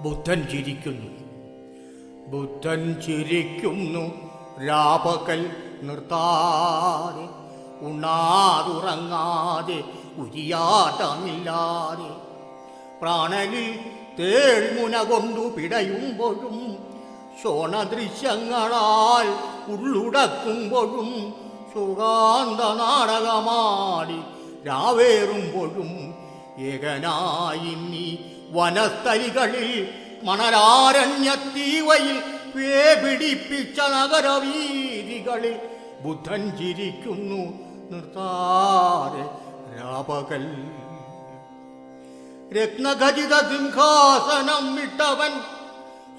ബുദ്ധൻ ചിരിക്കുന്നു. ബുദ്ധൻ ചിരിക്കുന്നു. രാപകൽ നിർത്താതെ ഉണ്ണാതുറങ്ങാതെ ഉരിയാട്ടമില്ലാതെ. പ്രാണനിൽ തേൾമുന കൊണ്ടു പിടയുമ്പോഴും ശോണദൃശ്യങ്ങളാൽ ഉള്ളുടക്കുമ്പോഴും സുഗാന്ത നാടകമാടി രാവേറുമ്പോഴും ഏകനായി നീ വനസ്ഥലികളിൽ മണലാരണ്യത്തീവയിൽ പിടിപ്പിച്ച നഗരവീതികളിൽ ബുദ്ധൻ ചിരിക്കുന്നു നിർത്താതെ രാപകൽ. രത്നഖചിത സിംഹാസനം വിട്ടവൻ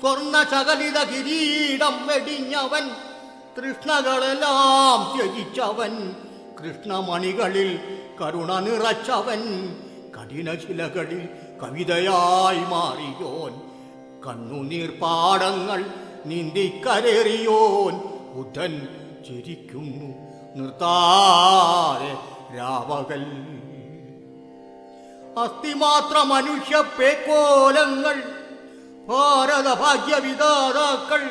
സ്വർണശകലിത കിരീടം വെടിഞ്ഞവൻ തൃഷ്ണകളെല്ലാം ത്യജിച്ചവൻ കൃഷ്ണമണികളിൽ കരുണ നിറച്ചവൻ കഠിനശിലകളിൽ കവിതയായി മാറിയോൻ. കണ്ണുനീർ പാടങ്ങൾ നീന്തിക്കരേറിയോൻ. ബുദ്ധൻ ചിരിക്കുന്നു നിർത്താതെ രാവകൽ അസ്ഥിമാത്ര മനുഷ്യ പേക്കോലങ്ങൾ ഭാരത ഭാഗ്യവിധാതാക്കൾ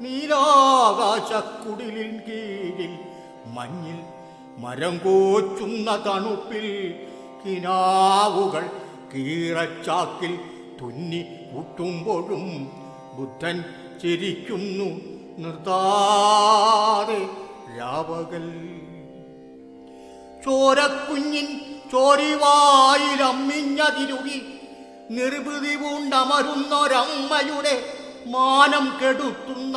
നീലാകാശക്കുടിലിൻ കീഴിൽ മഞ്ഞിൽ മരം കോച്ചുന്ന തണുപ്പിൽ കിനാവുകൾ കീറച്ചാക്കിൽ തുന്നി കൂട്ടുമ്പോഴും ബുദ്ധൻ ചിരിക്കുന്നു നിർത്താതെ രാവകൽ. ചോരക്കുഞ്ഞിൻ ചോരിവായിലമ്മിഞ്ഞതിരുകി നിർവൃതി പൂണ്ടമരുന്നൊരമ്മയുടെ മാനം കെടുത്തുന്ന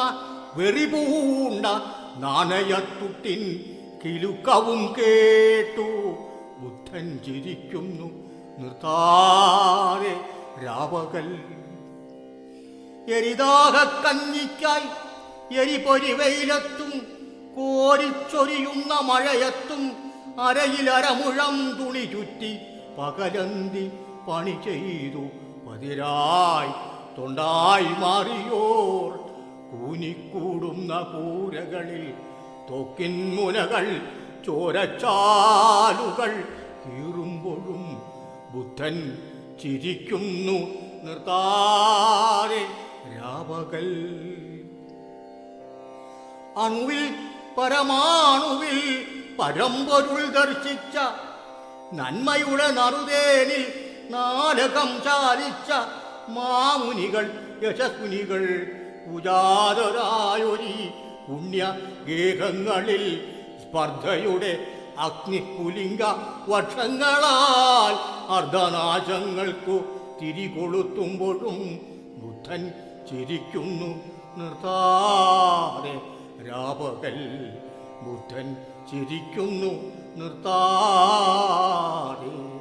വെറിപൂണ്ട നാണയത്തുട്ടിൻ കിലുക്കവും കേട്ടു. ബുദ്ധൻ ചിരിക്കുന്നു നിർത്താതെ രാവകൽ. എരിദാഹ കഞ്ഞിക്കായി എരിപൊരി വെയിലത്തും കോരിച്ചൊരിയുന്ന മഴയത്തും അരയിലരമുഴം തുണി ചുറ്റി പകലന്തി പണി ചെയ്തു പതിരായി തൊണ്ടായി മാറിയോർ. കൂനിക്കൂടുന്ന കൂരകളിൽ തോക്കിൻ മുനകൾ ചോരച്ചാലുകൾ കീറുമ്പോഴും ബുദ്ധൻ ചിരിക്കുന്നു നിർത്താതെ രാവകൽ. അണുവിൽ പരമാണുവിൽ പരമ്പൊരുൾ ദർശിച്ച നന്മയുടെ നറുതേനിൽ നാലകം ചാലിച്ച മാമുനികൾ യശസ്വിനികൾ ഉജാതരായൊരി പുണ്യ ഗേഹങ്ങളിൽ സ്പർദ്ധയുടെ അഗ്നിപുലിംഗ വർഷങ്ങളാൽ അർദ്ധനാശങ്ങൾക്കു തിരികൊളുത്തുമ്പോഴും ബുദ്ധൻ ചിരിക്കുന്നു. നിർത്താതെ രാപകൽ. ബുദ്ധൻ ചിരിക്കുന്നു. നിർത്താതെ